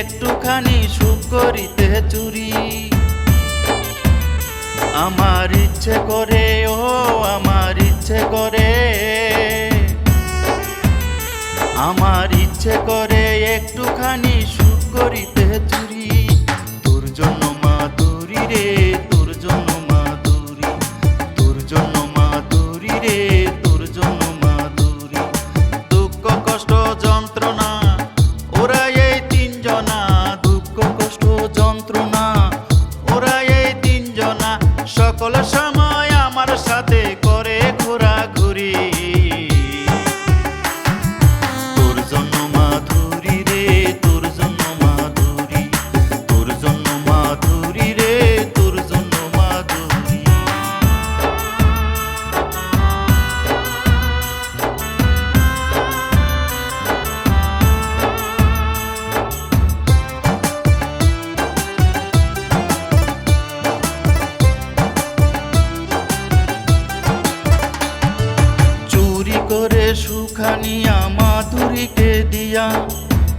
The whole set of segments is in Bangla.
একটুখানি সুখ করিতে চুরি। আমার ইচ্ছে করে, ও আমার ইচ্ছে করে। আমার ইচ্ছে করে একটুখানি সুখ করিতে চুরি।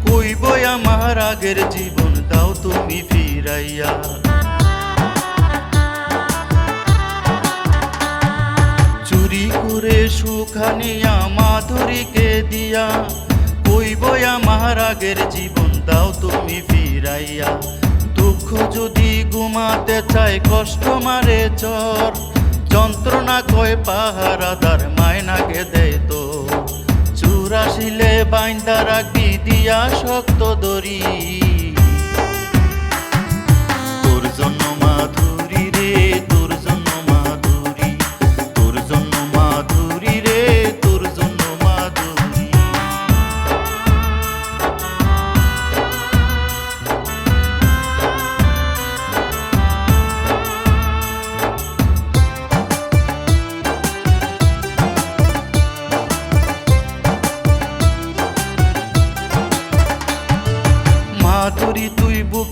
কইবই আমার আগের জীবন দাও তুমি ফিরাইয়া। চুরি করে সুখানিয়া মাধুরীকে দিয়া, কইবই আমার আগের জীবন দাও তুমি ফিরাইয়া। দুঃখ যদি ঘুমাতে চাই, কষ্ট মারে চর, যন্ত্রণা কয় পাহারাদার মায়নাকে দেয় তো চুরাশিলে বাইন্দা রাখবি দিয়া শক্ত দড়ি।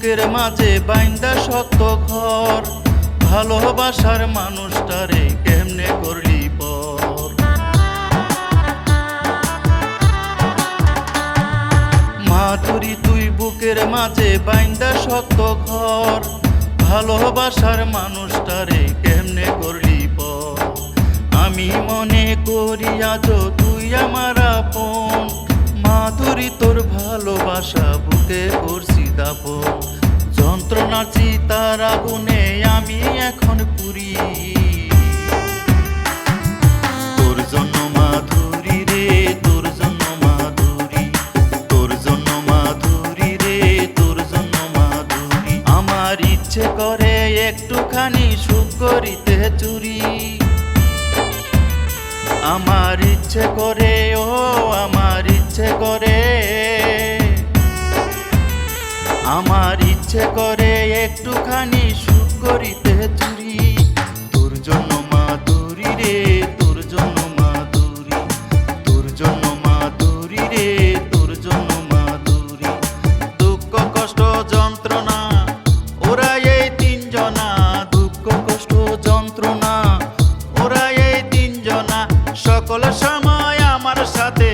বুকের মাঝে বাইন্দা শক্ত ঘর। ভালোবাসার মানুষটারে কেমনে করলি মাধুরী, তুই বুকের মাঝে বাইন্দা ঘর। ভালোবাসার মানুষটারে কেমনে করলি পর? আমি মনে করি আজ তুই আমার মাধুরী, তোর ভালোবাসা বুকে করছি দাপন যন্ত্রণা চিতার আগুনে আমি এখন পুরি। তোর জন্য মাধুরী রে, তোর জন্য মাধুরী। তোর জন্য মাধুরী রে, তোর জন্য মাধুরী। আমার ইচ্ছে করে একটুখানি সুখ করিতে চুরি। আমার ইচ্ছে করে আমার ইচ্ছে করে একটুখানি সুখ করিতে চুরি। তোর জন্য মাধুরী রে, তোর জন্য মাধুরী তোর জন্য মাধুরী রে, তোর জন্য মাধুরী দুঃখ, কষ্ট, যন্ত্রণা, ওরা এই তিনজনা। দুঃখ, কষ্ট, যন্ত্রণা, ওরা এই তিনজনা। সকল সময় আমার সাথে